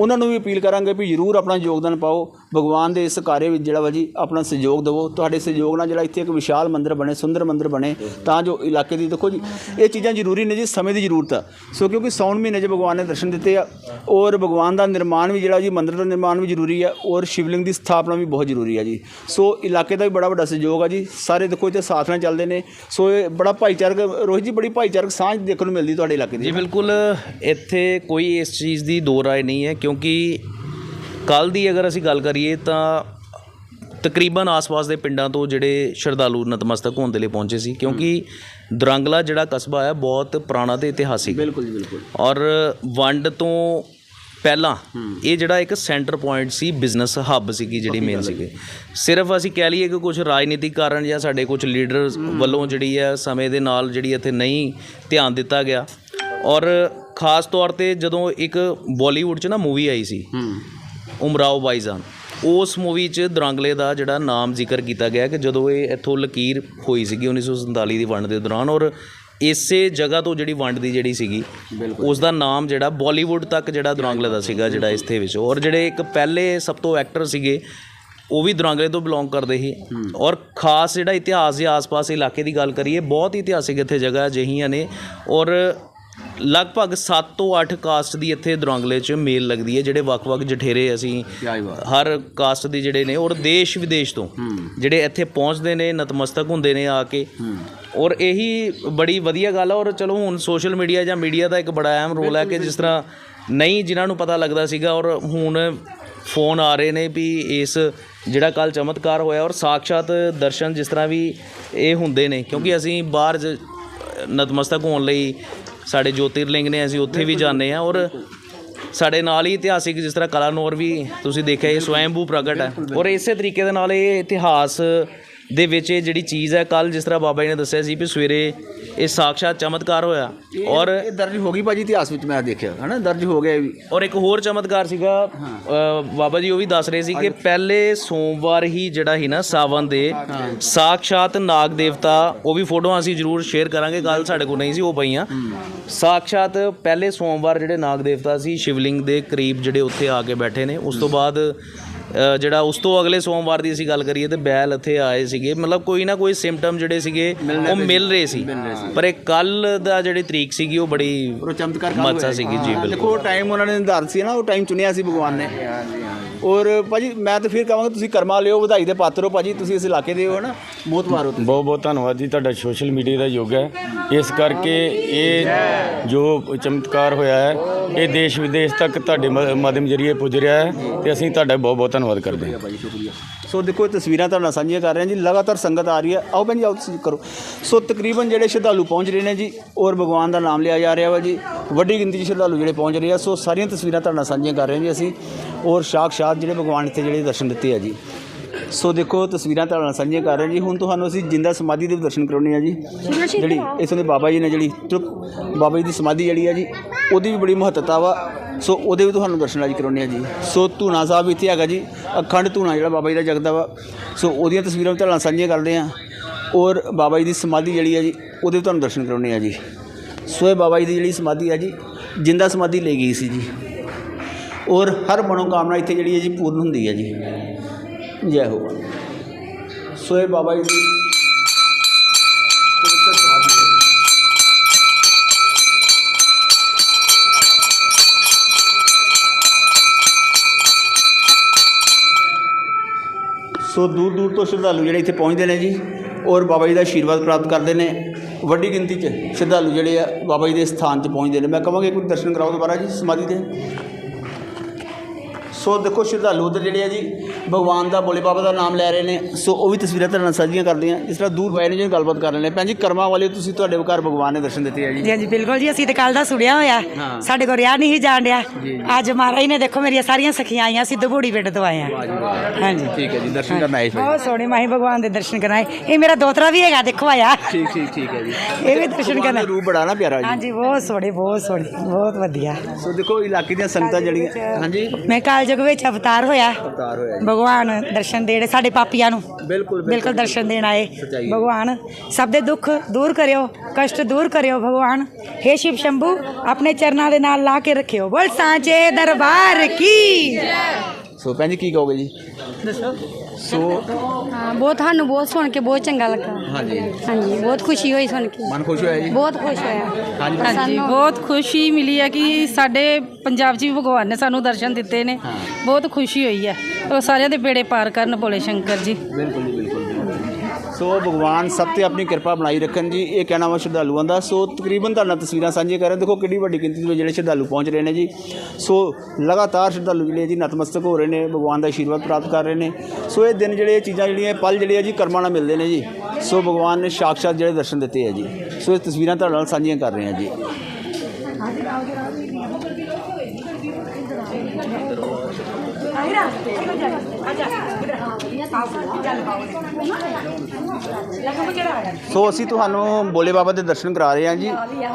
ਉਹਨਾਂ ਨੂੰ ਵੀ ਅਪੀਲ ਕਰਾਂਗੇ ਵੀ ਜ਼ਰੂਰ ਆਪਣਾ ਯੋਗਦਾਨ ਪਾਓ। ਭਗਵਾਨ ਦੇ ਇਸ ਕਾਰਜ ਵਿੱਚ ਜਿਹੜਾ ਵਾ ਜੀ, ਆਪਣਾ ਸਹਿਯੋਗ ਦਿਵੋ। ਤੁਹਾਡੇ ਸਹਿਯੋਗ ਨਾਲ ਜਿਹੜਾ ਇੱਥੇ ਇੱਕ ਵਿਸ਼ਾਲ ਮੰਦਿਰ ਬਣੇ, ਸੁੰਦਰ ਮੰਦਿਰ ਬਣੇ, ਤਾਂ ਜੋ ਇਲਾਕੇ ਦੀ ਦੇਖੋ ਜੀ, ਇਹ ਚੀਜ਼ਾਂ ਜ਼ਰੂਰੀ ਨੇ ਜੀ, ਸਮੇਂ ਦੀ ਜ਼ਰੂਰਤ ਆ। ਸੋ ਕਿਉਂਕਿ ਸੌਣ ਮਹੀਨੇ 'ਚ ਭਗਵਾਨ ਨੇ ਦਰਸ਼ਨ ਦਿੱਤੇ ਆ, ਔਰ ਭਗਵਾਨ ਦਾ ਨਿਰਮਾਣ ਵੀ ਜਿਹੜਾ ਜੀ, ਮੰਦਿਰ ਦਾ ਨਿਰਮਾਣ ਵੀ ਜ਼ਰੂਰੀ ਆ, ਔਰ ਸ਼ਿਵਲਿੰਗ ਦੀ ਸਥਾਪਨਾ ਵੀ ਬਹੁਤ ਜ਼ਰੂਰੀ ਆ ਜੀ। ਸੋ ਇਲਾਕੇ ਦਾ ਵੀ ਬੜਾ ਵੱਡਾ ਸਹਿਯੋਗ ਆ ਜੀ, ਸਾਰੇ ਦੇਖੋ ਇੱਥੇ ਸਾਥ ਨਾਲ ਚੱਲਦੇ ਨੇ। ਸੋ ਇਹ ਬੜਾ ਭਾਈਚਾਰਕ, ਰੋਹਿਤ ਜੀ, ਬੜੀ ਭਾਈਚਾਰਕ ਸਾਂਝ ਦੇਖਣ ਨੂੰ ਮਿਲਦੀ ਤੁਹਾਡੇ ਇਲਾਕੇ ਦੀ। ਜੀ ਬਿਲਕੁਲ, ਇੱਥੇ ਕੋਈ ਇਸ ਚੀਜ਼ ਦੀ ਦੋ ਰਾਏ ਨਹੀਂ ਹੈ, ਕਿਉਂਕਿ ਕੱਲ ਦੀ ਅਗਰ ਅਸੀਂ ਗੱਲ ਕਰੀਏ ਤਾਂ ਤਕਰੀਬਨ ਆਸ-ਪਾਸ ਦੇ ਪਿੰਡਾਂ ਤੋਂ ਜਿਹੜੇ ਸ਼ਰਧਾਲੂ ਨਤਮਸਤਕ ਹੋਣ ਦੇ ਲਈ ਪਹੁੰਚੇ ਸੀ ਕਿਉਂਕਿ ਦੁਰੰਗਲਾ ਜਿਹੜਾ ਕਸਬਾ ਹੈ ਬਹੁਤ ਪੁਰਾਣਾ ਤੇ ਇਤਿਹਾਸਿਕ ਬਿਲਕੁਲ ਜੀ ਬਿਲਕੁਲ। ਔਰ ਵੰਡ ਤੋਂ ਪਹਿਲਾਂ ਇਹ ਜਿਹੜਾ ਇੱਕ ਸੈਂਟਰ ਪੁਆਇੰਟ ਸੀ ਬਿਜ਼ਨਸ ਹੱਬ ਸੀਗੀ ਜਿਹੜੀ ਮੇਨ ਸੀਗੀ। ਸਿਰਫ ਅਸੀਂ ਕਹਿ ਲਈਏ ਕਿ ਕੁਝ ਰਾਜਨੀਤਿਕ ਕਾਰਨ ਜਾਂ ਸਾਡੇ ਕੁਝ ਲੀਡਰਸ ਵੱਲੋਂ ਜਿਹੜੀ ਹੈ ਸਮੇਂ ਦੇ ਨਾਲ ਜਿਹੜੀ ਇੱਥੇ ਨਹੀਂ ਧਿਆਨ ਦਿੱਤਾ ਗਿਆ। ਔਰ ਖਾਸ ਤੌਰ ਤੇ ਜਦੋਂ ਇੱਕ ਬਾਲੀਵੁੱਡ 'ਚ ਨਾ ਮੂਵੀ ਆਈ ਸੀ ਉਮਰਾਓ ਬਾਈਜ਼ਾਨ ਉਸ ਮੂਵੀ 'ਚ ਦਰਾਂਗਲੇ ਦਾ ਜਿਹੜਾ ਨਾਮ ਜ਼ਿਕਰ ਕੀਤਾ ਗਿਆ ਕਿ ਜਦੋਂ ਇਹ ਇੱਥੋਂ ਲਕੀਰ ਹੋਈ ਸੀਗੀ 1947 ਦੀ ਵੰਡ ਦੇ ਦੌਰਾਨ ਔਰ ਇਸੇ ਜਗ੍ਹਾ ਤੋਂ ਜਿਹੜੀ ਵੰਡ ਦੀ ਜਿਹੜੀ ਸੀਗੀ ਉਸ ਦਾ ਨਾਮ ਜਿਹੜਾ ਬਾਲੀਵੁੱਡ ਤੱਕ ਜਿਹੜਾ ਦਰਾਂਗਲੇ ਦਾ ਸੀਗਾ ਜਿਹੜਾ ਇਸਤੇ ਵਿੱਚ। ਔਰ ਜਿਹੜੇ ਇੱਕ ਪਹਿਲੇ ਸਭ ਤੋਂ ਐਕਟਰ ਸੀਗੇ ਉਹ ਵੀ ਦਰਾਂਗਲੇ ਤੋਂ ਬਿਲੋਂਗ ਕਰਦੇ ਸੀ। ਔਰ ਖਾਸ ਜਿਹੜਾ ਇਤਿਹਾਸ ਦੇ ਆਸ-ਪਾਸ ਇਲਾਕੇ ਦੀ ਗੱਲ ਕਰੀਏ ਬਹੁਤ ਇਤਿਹਾਸਿਕ ਇੱਥੇ ਜਗ੍ਹਾ ਅਜਿਹੀਆਂ ਨੇ। ਔਰ ਲਗਭਗ 7 ਤੋਂ 8 ਕਾਸਟ ਦੀ ਇੱਥੇ ਦਰਾਂਗਲੇ 'ਚ ਮੇਲ ਲੱਗਦੀ ਹੈ ਜਿਹੜੇ ਵੱਖ-ਵੱਖ ਜਠੇਰੇ ਅਸੀਂ ਹਰ ਕਾਸਟ ਦੇ ਜਿਹੜੇ ਨੇ ਔਰ ਦੇਸ਼ ਵਿਦੇਸ਼ ਤੋਂ ਜਿਹੜੇ ਇੱਥੇ ਪਹੁੰਚਦੇ ਨੇ ਨਤਮਸਤਕ ਹੁੰਦੇ ਨੇ ਆ ਕੇ। ਔਰ ਇਹੀ ਬੜੀ ਵਧੀਆ ਗੱਲ ਹੈ ਔਰ ਚਲੋ ਹੁਣ ਸੋਸ਼ਲ ਮੀਡੀਆ ਜਾਂ ਮੀਡੀਆ ਦਾ ਇੱਕ ਬੜਾ ਅਹਿਮ ਰੋਲ ਹੈ ਕਿ ਜਿਸ ਤਰ੍ਹਾਂ ਨਹੀਂ ਜਿਨ੍ਹਾਂ ਨੂੰ ਪਤਾ ਲੱਗਦਾ ਸੀਗਾ ਔਰ ਹੁਣ ਫੋਨ ਆ ਰਹੇ ਨੇ ਵੀ ਇਸ ਜਿਹੜਾ ਕੱਲ ਚਮਤਕਾਰ ਹੋਇਆ ਔਰ ਸਾਖਸ਼ਾਤ ਦਰਸ਼ਨ ਜਿਸ ਤਰ੍ਹਾਂ ਵੀ ਇਹ ਹੁੰਦੇ ਨੇ ਕਿਉਂਕਿ ਅਸੀਂ ਬਾਹਰ ਨਤਮਸਤਕ ਹੋਣ ਲਈ ਸਾਡੇ ਜੋਤਿਰਲਿੰਗ ਨੇ, ਅਸੀਂ ਉੱਥੇ ਵੀ ਜਾਂਦੇ ਆ ਔਰ ਸਾਡੇ ਨਾਲ ਹੀ ਇਤਿਹਾਸਿਕ ਜਿਸ ਤਰ੍ਹਾਂ ਕਲਾਨੌਰ ਵੀ ਤੁਸੀਂ ਦੇਖਿਆ, ਇਹ ਸਵੈੰਭੂ ਪ੍ਰਗਟ ਹੈ ਔਰ ਇਸੇ ਤਰੀਕੇ ਦੇ ਨਾਲ ਇਹ ਇਤਿਹਾਸ ਦੇ ਵਿੱਚ ਇਹ ਜਿਹੜੀ ਚੀਜ਼ ਹੈ ਕੱਲ ਜਿਸ ਤਰ੍ਹਾਂ ਬਾਬਾ ਜੀ ਨੇ ਦੱਸਿਆ ਸੀ ਵੀ ਸਵੇਰੇ ਇਹ ਸਾਖਸ਼ਾਤ ਚਮਤਕਾਰ ਹੋਇਆ ਔਰ ਇਹ ਦਰਜ ਹੋ ਗਈ ਭਾਜੀ ਇਤਿਹਾਸ ਵਿੱਚ ਮੈਂ ਦੇਖਿਆ ਹਨਾ? ਦਰਜ ਹੋ ਗਿਆ ਇਹ ਵੀ। ਔਰ ਇੱਕ ਹੋਰ ਚਮਤਕਾਰ ਸੀਗਾ ਬਾਬਾ ਜੀ ਉਹ ਵੀ ਦੱਸ ਰਹੇ ਸੀ ਕਿ ਪਹਿਲੇ ਸੋਮਵਾਰ ਹੀ ਜਿਹੜਾ ਸੀ ਨਾ ਸਾਵਨ ਦੇ ਸਾਖਸ਼ਾਤ ਨਾਗ ਦੇਵਤਾ ਉਹ ਵੀ ਫੋਟੋਆਂ ਅਸੀਂ ਜ਼ਰੂਰ ਸ਼ੇਅਰ ਕਰਾਂਗੇ ਕੱਲ ਸਾਡੇ ਕੋਲ ਨਹੀਂ ਸੀ ਉਹ ਪਈਆਂ। ਸਾਖਸ਼ਾਤ ਪਹਿਲੇ ਸੋਮਵਾਰ ਜਿਹੜੇ ਨਾਗ ਦੇਵਤਾ ਸੀ ਸ਼ਿਵਲਿੰਗ ਦੇ ਕਰੀਬ ਜਿਹੜੇ ਉੱਥੇ ਆ ਕੇ ਬੈਠੇ ਨੇ ਉਸ ਤੋਂ ਬਾਅਦ ਜਿਹੜਾ ਉਸ ਤੋਂ ਅਗਲੇ ਸੋਮਵਾਰ ਦੀ ਅਸੀਂ ਗੱਲ ਕਰੀਏ ਤੇ ਬੈਲ ਇੱਥੇ ਆਏ ਸੀਗੇ। ਮਤਲਬ ਕੋਈ ਨਾ ਕੋਈ ਸਿੰਪਟਮ ਜਿਹੜੇ ਸੀਗੇ ਉਹ ਮਿਲ ਰਹੇ ਸੀ। ਪਰ ਇਹ ਕੱਲ ਦਾ ਜਿਹੜੀ ਤਰੀਕ ਸੀਗੀ ਉਹ ਬੜੀ ਚਮਤਕਾਰ ਸੀਗੀ। ਜੀ ਬਿਲਕੁਲ। ਦੇਖੋ ਟਾਈਮ ਉਹਨਾਂ ਨੇ ਨਿਰਧਾਰਿਤ ਸੀ ਨਾ ਉਹ ਟਾਈਮ ਚੁਣਿਆ ਸੀ ਭਗਵਾਨ ਨੇ। ਔਰ ਭਾਜੀ, ਮੈਂ ਤਾਂ ਫਿਰ ਕਹਾਂਗਾ ਤੁਸੀਂ ਕਰਮਾ ਲਿਓ ਵਧਾਈ ਦੇ ਪਾਤਰ ਹੋ ਭਾਜੀ, ਤੁਸੀਂ ਇਸ ਇਲਾਕੇ ਦੇ ਹੋ ਨਾ ਬਹੁਤ ਵਾਰ ਹੋ ਤੁਸੀਂ। ਬਹੁਤ ਬਹੁਤ ਧੰਨਵਾਦ ਜੀ, ਤੁਹਾਡਾ ਸੋਸ਼ਲ ਮੀਡੀਆ ਦਾ ਯੁੱਗ ਹੈ। ਇਸ ਕਰਕੇ ਇਹ ਜੋ ਚਮਤਕਾਰ ਹੋਇਆ ਹੈ, ਇਹ ਦੇਸ਼ ਵਿਦੇਸ਼ ਤੱਕ ਤੁਹਾਡੇ ਮ- ਮਾਧਿਅਮ ਜਰੀਏ ਪੁੱਜ ਰਿਹਾ ਹੈ ਤੇ ਅਸੀਂ ਤੁਹਾਡਾ ਬਹੁਤ ਬਹੁਤ ਧੰਨਵਾਦ ਕਰਦੇ ਹਾਂ। ਭਾਜੀ ਸ਼ੁਕਰੀਆ ਸੋ ਦੇਖੋ, ਇਹ ਤਸਵੀਰਾਂ ਤੁਹਾਡੇ ਨਾਲ ਸਾਂਝੀਆਂ ਕਰ ਰਹੇ ਹਾਂ ਜੀ। ਲਗਾਤਾਰ ਸੰਗਤ ਆ ਰਹੀ ਹੈ। ਆਓ ਭੈਣ ਜੀ, ਆਓ ਤੁਸੀਂ ਕਰੋ। ਸੋ ਤਕਰੀਬਨ ਜਿਹੜੇ ਸ਼ਰਧਾਲੂ ਪਹੁੰਚ ਰਹੇ ਨੇ ਜੀ, ਔਰ ਭਗਵਾਨ ਦਾ ਨਾਮ ਲਿਆ ਜਾ ਰਿਹਾ ਵਾ ਜੀ। ਵੱਡੀ ਗਿਣਤੀ 'ਚ ਸ਼ਰਧਾਲੂ ਜਿਹੜੇ ਪਹੁੰਚ ਰਹੇ ਆ। ਸੋ ਸਾਰੀਆਂ ਤਸਵੀਰਾਂ ਤੁਹਾਡੇ ਨਾਲ ਸਾਂਝੀਆਂ ਕਰ ਰਹੇ ਹਾਂ ਜੀ ਅਸੀਂ। ਔਰ ਸਾਖਸ਼ਾਤ ਜਿਹੜੇ ਭਗਵਾਨ ਇੱਥੇ ਜਿਹੜੇ ਦਰਸ਼ਨ ਦਿੱਤੇ ਆ ਜੀ। ਸੋ ਦੇਖੋ, ਤਸਵੀਰਾਂ ਤੁਹਾਡੇ ਨਾਲ ਸਾਂਝੀਆਂ ਕਰ ਰਹੇ ਜੀ। ਹੁਣ ਤੁਹਾਨੂੰ ਅਸੀਂ ਜਿੰਦਾ ਸਮਾਧੀ ਦੇ ਵੀ ਦਰਸ਼ਨ ਕਰਾਉਣੇ ਆ ਜੀ। ਜਿਹੜੀ ਇਥੋਂ ਦੇ ਬਾਬਾ ਜੀ ਨੇ ਜਿਹੜੀ ਤੁਰਕ ਬਾਬਾ ਜੀ ਦੀ ਸਮਾਧੀ ਜਿਹੜੀ ਆ ਜੀ, ਉਹਦੀ ਵੀ ਬੜੀ ਮਹੱਤਤਾ ਵਾ। ਸੋ ਉਹਦੇ ਵੀ ਤੁਹਾਨੂੰ ਦਰਸ਼ਨ ਅੱਜ ਕਰਾਉਣੇ ਆ ਜੀ। ਸੋ ਧੂਣਾ ਸਾਹਿਬ ਇੱਥੇ ਹੈਗਾ ਜੀ। ਅਖੰਡ ਧੂਣਾ ਜਿਹੜਾ ਬਾਬਾ ਜੀ ਦਾ ਜਗਦਾ ਵਾ। ਸੋ ਉਹਦੀਆਂ ਤਸਵੀਰਾਂ ਵੀ ਤੁਹਾਡੇ ਨਾਲ ਸਾਂਝੀਆਂ ਕਰਦੇ ਆ। ਔਰ ਬਾਬਾ ਜੀ ਦੀ ਸਮਾਧੀ ਜਿਹੜੀ ਆ ਜੀ, ਉਹਦੇ ਵੀ ਤੁਹਾਨੂੰ ਦਰਸ਼ਨ ਕਰਾਉਣੇ ਆ ਜੀ। ਸੋ ਇਹ ਬਾਬਾ ਜੀ ਦੀ ਜਿਹੜੀ ਸਮਾਧੀ ਆ ਜੀ, ਜਿੰਦਾ ਸਮਾਧੀ ਲਈ ਗਈ ਸੀ ਜੀ। ਔਰ ਹਰ ਮਨੋਕਾਮਨਾ ਇੱਥੇ ਜਿਹੜੀ ਹੈ ਜੀ, ਪੂਰਨ ਹੁੰਦੀ ਹੈ ਜੀ। ਜੈ ਹੋ। ਸੋ ਇਹ ਬਾਬਾ ਜੀ ਦੀ ਸ਼ਰਧਾਲੂ ਜਿਹੜੇ ਇੱਥੇ ਪਹੁੰਚਦੇ ਨੇ ਜੀ, ਔਰ ਬਾਬਾ ਜੀ ਦਾ ਆਸ਼ੀਰਵਾਦ ਪ੍ਰਾਪਤ ਕਰਦੇ ਨੇ। ਵੱਡੀ ਗਿਣਤੀ 'ਚ ਸ਼ਰਧਾਲੂ ਜਿਹੜੇ ਆ, ਬਾਬਾ ਜੀ ਦੇ ਸਥਾਨ 'ਚ ਪਹੁੰਚਦੇ ਨੇ। ਮੈਂ ਕਹਾਂਗਾ ਇੱਕ ਵਾਰੀ ਦਰਸ਼ਨ ਕਰਾਓ ਦੁਬਾਰਾ ਜੀ ਸਮਾਧੀ ਦੇ ਸੋ ਦੇਖੋ ਸ਼ਰਧਾਲੂ ਉੱਧਰ ਜਿਹੜੇ ਆ ਜੀ ਭਗਵਾਨ ਦਾ ਬੋਲੇ ਬਾਬਾ ਦਾ ਨਾਮ ਲੈ ਰਹੇ ਨੇ ਸੋ ਉਹ ਵੀ ਤਸਵੀਰਾਂ ਤੁਹਾਡੇ ਨਾਲ ਸਾਂਝੀਆਂ ਕਰਦੇ ਆ ਜਿਸ ਤਰ੍ਹਾਂ ਦੂਰ ਨੇ ਜੀ ਗੱਲਬਾਤ ਕਰ ਰਹੇ ਨੇ ਭੈਣ ਜੀ ਕਰਮਾਂ ਵਾਲੇ ਤੁਸੀਂ ਤੁਹਾਡੇ ਘਰ ਭਗਵਾਨ ਨੇ ਦਰਸ਼ਨ ਦਿੱਤੇ ਆ ਜੀ। ਜੀ ਹਾਂਜੀ ਬਿਲਕੁਲ ਜੀ ਅਸੀਂ ਤੇ ਕੱਲ ਦਾ ਸੁਣਿਆ ਹੋਇਆ। ਹਾਂ। ਸਾਡੇ ਕੋਲ ਰਿਆ ਨਹੀਂ ਸੀ ਜਾਣ ਡਿਆ। ਅੱਜ ਮਹਾਰਾਜ ਨੇ ਦੇਖੋ ਮੇਰੀਆਂ ਸਾਰੀਆਂ ਸਖੀਆਂ ਆਈਆਂ ਸਿੱਧੂ ਬੂੜੀ ਪਿੰਡ ਤੋਂ ਆਏ ਆ ਹਾਂਜੀ। ਠੀਕ ਹੈ ਜੀ ਦਰਸ਼ਨ ਕਰਨ ਆਏ ਸੀ। ਬਹੁਤ ਸੋਹਣੇ ਮਾਹੀ ਭਗਵਾਨ ਦੇ ਦਰਸ਼ਨ ਕਰਾਏ ਇਹ ਮੇਰਾ ਦੋਤਰਾ ਵੀ ਹੈਗਾ ਦੇਖੋ ਆਇਆ। ਠੀਕ ਠੀਕ ਠੀਕ ਹੈ ਜੀ। ਇਹ ਵੀ ਦਰਸ਼ਨ ਕਰਨਾ ਰੂਪ ਬੜਾ ਨਾ ਪਿਆਰਾ ਜੀ। ਹਾਂਜੀ ਬਹੁਤ ਸੋਹਣੇ ਬਹੁਤ ਸੋਹਣੇ ਬਹੁਤ ਵਧੀਆ। ਸੋ ਦੇਖੋ ਇਲਾਕੇ ਦੀਆਂ ਸੰਗਤਾਂ ਜਿਹੜੀਆਂ ਹਾਂਜੀ। ਮੈਂ ਕਾਲਜਗ ਵਿੱਚ ਅਵਤਾਰ ਹੋਇਆ। ਅਵਤਾਰ ਹੋਇਆ ਭਗਵਾਨ ਦਰਸ਼ਨ ਦੇਣ ਸਾਡੇ ਪਾਪੀਆਂ ਨੂੰ। ਬਿਲਕੁਲ ਬਿਲਕੁਲ। ਦਰਸ਼ਨ ਦੇਣ ਆਏ। ਭਗਵਾਨ ਸਭ ਦੇ ਦੁੱਖ ਦੂਰ ਕਰਿਓ ਕਸ਼ਟ ਦੂਰ ਕਰਿਓ ਭਗਵਾਨ। हे ਸ਼ਿਵ ਸ਼ੰਭੂ ਆਪਣੇ ਚਰਨਾਂ ਦੇ ਨਾਲ ਲਾ ਕੇ ਰੱਖਿਓ। ਬੋਲ ਸਾਂਝੇ ਦਰਬਾਰ ਕੀ? ਸੋ ਭੈਣ ਕੀ ਕਹੋਗੇ ਜੀ? ਸੋ ਹਾਂ ਬਹੁਤ ਸਾਨੂੰ ਬਹੁਤ ਸੁਣ ਕੇ ਬਹੁਤ ਚੰਗਾ ਲੱਗਾ। ਹਾਂਜੀ। ਹਾਂਜੀ ਬਹੁਤ ਖੁਸ਼ੀ ਹੋਈ ਸੁਣ ਕੇ। ਮਨ ਖੁਸ਼ ਹੋਇਆ ਜੀ? ਬਹੁਤ ਖੁਸ਼ ਹੋਇਆ। ਹਾਂਜੀ। ਬਹੁਤ ਖੁਸ਼ੀ ਮਿਲੀ ਹੈ ਕਿ ਸਾਡੇ ਪੰਜਾਬ 'ਚ ਵੀ ਭਗਵਾਨ ਨੇ ਸਾਨੂੰ ਦਰਸ਼ਨ ਦਿੱਤੇ ਨੇ। ਬਹੁਤ ਖੁਸ਼ੀ ਹੋਈ ਹੈ ਉਹ ਸਾਰਿਆਂ ਦੇ ਬੇੜੇ ਪਾਰ ਕਰਨ ਭੋਲੇ ਸ਼ੰਕਰ ਜੀ। ਬਿਲਕੁਲ ਜੀ ਬਿਲਕੁਲ ਸੋ ਭਗਵਾਨ ਸਭ ਤੇ ਆਪਣੀ ਕਿਰਪਾ ਬਣਾਈ ਰੱਖਣ ਜੀ। ਇਹ ਕਹਿਣਾ ਵਾ ਸ਼ਰਧਾਲੂਆਂ ਦਾ। ਸੋ ਤਕਰੀਬਨ ਤੁਹਾਡੇ ਨਾਲ ਤਸਵੀਰਾਂ ਸਾਂਝੀਆਂ ਕਰ ਰਹੇ ਦੇਖੋ ਕਿੰਨੀ ਵੱਡੀ ਗਿਣਤੀ ਵਿੱਚ ਜਿਹੜੇ ਸ਼ਰਧਾਲੂ ਪਹੁੰਚ ਰਹੇ ਨੇ ਜੀ। ਸੋ ਲਗਾਤਾਰ ਸ਼ਰਧਾਲੂ ਜਿਹੜੇ ਜੀ ਨਤਮਸਤਕ ਹੋ ਰਹੇ ਨੇ ਭਗਵਾਨ ਦਾ ਆਸ਼ੀਰਵਾਦ ਪ੍ਰਾਪਤ ਕਰ ਰਹੇ ਨੇ। ਸੋ ਇਹ ਦਿਨ ਜਿਹੜੇ ਇਹ ਚੀਜ਼ਾਂ ਜਿਹੜੀਆਂ ਪਲ ਜਿਹੜੇ ਆ ਜੀ ਕਰਮਾਂ ਨਾਲ ਮਿਲਦੇ ਨੇ ਜੀ। ਸੋ ਭਗਵਾਨ ਨੇ ਸਾਕਸ਼ਾਤ ਜਿਹੜੇ ਦਰਸ਼ਨ ਦਿੱਤੇ ਆ ਜੀ। ਸੋ ਇਹ ਤਸਵੀਰਾਂ ਤੁਹਾਡੇ ਨਾਲ ਸਾਂਝੀਆਂ ਕਰ ਰਹੇ ਹਾਂ ਜੀ। ਸੋ ਅਸੀਂ ਤੁਹਾਨੂੰ ਬੋਲੇ ਬਾਬਾ ਦੇ ਦਰਸ਼ਨ ਕਰਾ ਰਹੇ ਹਾਂ ਜੀ।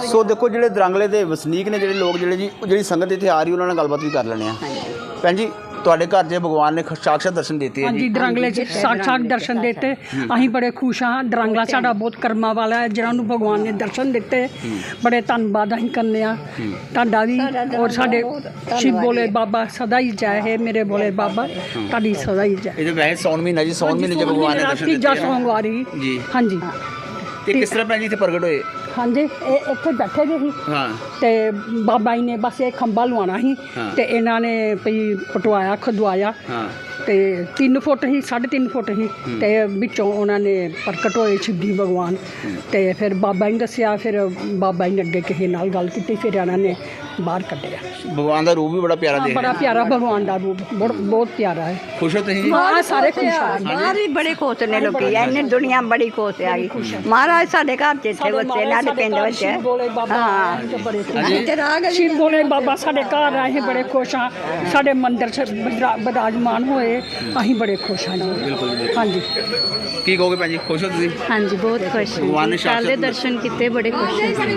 ਸੋ ਦੇਖੋ ਜਿਹੜੇ ਦਰੰਗਲੇ ਦੇ ਵਸਨੀਕ ਨੇ, ਜਿਹੜੇ ਲੋਕ, ਜਿਹੜੇ ਜੀ ਉਹ ਜਿਹੜੀ ਸੰਗਤ ਇੱਥੇ ਆ ਰਹੀ, ਉਹਨਾਂ ਨਾਲ ਗੱਲਬਾਤ ਵੀ ਕਰ ਲੈਣੇ ਆ ਭੈਣ ਜੀ ਤੁਹਾਡੇ ਘਰ 'ਚ ਭਗਵਾਨ ਨੇ ਸਾਕਸ਼ਾਤ ਦਰਸ਼ਨ ਦਿੱਤੇ ਹਾਂਜੀ ਜੀ। ਦਰੰਗਲੇ ਚ ਸਾਖਾਤ ਦਰਸ਼ਨ ਦਿੱਤੇ। ਅਸੀਂ ਬੜੇ ਖੁਸ਼ ਹਾਂ। ਦਰੰਗਲਾ ਸਾਡਾ ਬਹੁਤ ਕਰਮਾਂ ਵਾਲਾ ਹੈ ਜਿਹਨਾਂ ਨੂੰ ਭਗਵਾਨ ਨੇ ਦਰਸ਼ਨ ਦਿੱਤੇ। ਬੜੇ ਧੰਨਵਾਦ ਅਸੀਂ ਕਰਨੇ ਆ। ਤੁਹਾਡਾ ਵੀ ਔਰ ਸਾਡੇ ਸ਼ਿਵ ਬੋਲੇ ਬਾਬਾ ਸਦਾ ਹੀ ਜੈ ਹੈ ਮੇਰੇ ਬੋਲੇ ਬਾਬਾ। ਤੁਹਾਡੀ ਸਦਾ ਹੀ ਜੈ। ਇਹ ਜੋ ਵੈਸੇ ਸੌਣ ਮਹੀਨਾ ਜੀ ਸੌਣ ਮਹੀਨੇ 'ਚ ਭਗਵਾਨ ਨੇ ਦਰਸ਼ਨ ਦਿੱਤੇ ਜੀ। ਹਾਂਜੀ। ਤੇ ਕਿਸ ਤਰ੍ਹਾਂ ਭੈਣ ਜੀ ਇੱਥੇ ਪ੍ਰਗਟ ਹੋਏ? ਹਾਂਜੀ ਇਹ ਇੱਥੇ ਬੈਠੇ ਜੇ ਸੀ ਹਾਂ। ਤੇ ਬਾਬਾ ਜੀ ਨੇ ਬਸ ਇਹ ਖੰਭਾ ਲਵਾਉਣਾ ਸੀ। ਤੇ ਇਹਨਾਂ ਨੇ ਭਈ ਪਟਵਾਇਆ ਖਦਵਾਇਆ। ਹਾਂ। ਤੇ 3 ਫੁੱਟ ਹੀ 3.5 ਫੁੱਟ ਹੀ ਤੇ ਵਿੱਚੋਂ ਉਹਨਾਂ ਨੇ ਪ੍ਰਗਟ ਹੋਏ ਸ਼ਿਵਜੀ ਭਗਵਾਨ। ਤੇ ਫਿਰ ਬਾਬਾ ਜੀ ਨੇ ਦੱਸਿਆ ਫਿਰ ਬਾਬਾ ਜੀ ਨੇ ਅੱਗੇ ਕਿਸੇ ਨਾਲ ਗੱਲ ਕੀਤੀ ਫਿਰ ਇਹਨਾਂ ਨੇ ਬਾਹਰ ਕੱਢਿਆ। ਭਗਵਾਨ ਦਾ ਰੂਪ ਵੀ ਬੜਾ ਪਿਆਰਾ ਦੇਖ ਬੜਾ ਪਿਆਰਾ ਭਗਵਾਨ ਦਾ ਰੂਪ ਬਹੁਤ ਬਹੁਤ ਪਿਆਰਾ ਹੈ। ਖੁਸ਼ ਹੋ ਤੁਸੀਂ? ਹਾਂ ਸਾਰੇ ਖੁਸ਼ ਆ। ਬਾਹਰ ਵੀ ਬੜੇ ਖੁਸ਼ ਨੇ ਲੋਕੀ ਐਨੇ ਦੁਨੀਆ ਬੜੀ ਖੁਸ਼ ਆ ਗਈ। ਮਹਾਰਾਜ ਸਾਡੇ ਘਰ ਚ ਇੱਥੇ ਬੱਚੇ ਨਾਲ ਪਿੰਡ ਵਿੱਚ ਹਾਂ। ਅਸੀਂ ਤਾਂ ਬੜੇ ਖੁਸ਼ ਸ਼ਿਵ ਬੋਲੇ ਬਾਬਾ ਸਾਡੇ ਘਰ ਆਏ ਬੜੇ ਖੁਸ਼ ਹਾਂ ਸਾਡੇ ਮੰਦਿਰ ਚ ਬਿਰਾ- ਬਿਰਾਜਮਾਨ ਹੋਏ ਅਸੀਂ ਬੜੇ ਖੁਸ਼ ਹਾਂ ਜੀ। ਹਾਂਜੀ। ਕੀ ਕਹੋਗੇ ਭੈਣ ਜੀ ਖੁਸ਼ ਹੋ ਤੁਸੀਂ? ਹਾਂਜੀ ਬਹੁਤ ਖੁਸ਼ ਭਗਵਾਨ ਨੇ ਹਾਂ ਦੇ ਸਾਕਸ਼ਾਤ ਦਰਸ਼ਨ ਕੀਤੇ ਬੜੇ ਖੁਸ਼ ਹਾਂ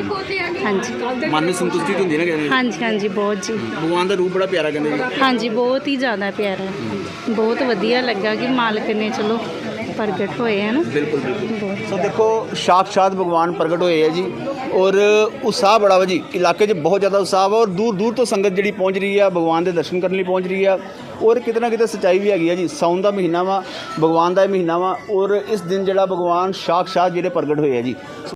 ਹਾਂਜੀ। ਮਨ ਨੂੰ ਸੰਤੁਸ਼ਟੀ ਤਾਂ ਹੁੰਦੀ ਨਾ ਕਹਿੰਦੇ ਹਾਂਜੀ ਹਾਂਜੀ ਬਹੁਤ ਜੀ। ਭਗਵਾਨ ਦਾ ਰੂਪ ਬੜਾ ਪਿਆਰਾ ਕਹਿੰਦੇ ਜੀ। ਹਾਂਜੀ ਬਹੁਤ ਹੀ ਜ਼ਿਆਦਾ ਪਿਆਰਾ ਹੈ। ਬਹੁਤ ਵਧੀਆ ਲੱਗਾ ਕਿ ਮਾਲਕ ਨੇ ਚਲੋ ਪ੍ਰਗਟ ਹੋਏ ਹੈ ਨਾ। ਬਿਲਕੁਲ ਬਿਲਕੁਲ। ਸੋ ਦੇਖੋ ਸਾਕਸ਼ਾਤ ਭਗਵਾਨ ਪ੍ਰਗਟ ਹੋਏ ਹੈ ਜੀ ਔਰ ਉਤਸ਼ਾਹ ਬੜਾ ਵਾ ਜੀ ਇਲਾਕੇ 'ਚ ਬਹੁਤ ਜ਼ਿਆਦਾ ਉਤਸ਼ਾਹ ਵਾ ਔਰ ਦੂਰ ਦੂਰ ਤੋਂ ਸੰਗਤ ਜਿਹੜੀ ਪਹੁੰਚ ਰਹੀ ਆ ਭਗਵਾਨ ਦੇ ਦਰਸ਼ਨ ਕਰਨ ਲਈ ਪਹੁੰਚ ਰਹੀ ਆ ਔਰ ਕਿਤੇ ਨਾ ਕਿਤੇ ਸੱਚਾਈ ਵੀ ਹੈਗੀ ਆ ਜੀ ਸਾਉਣ ਦਾ ਮਹੀਨਾ ਵਾ ਭਗਵਾਨ ਦਾ ਇਹ ਮਹੀਨਾ ਵਾ ਔਰ ਇਸ ਦਿਨ ਜਿਹੜਾ ਭਗਵਾਨ ਸਾਕਸ਼ਾਤ ਜਿਹੜੇ ਪ੍ਰਗਟ ਹੋਏ ਆ ਜੀ।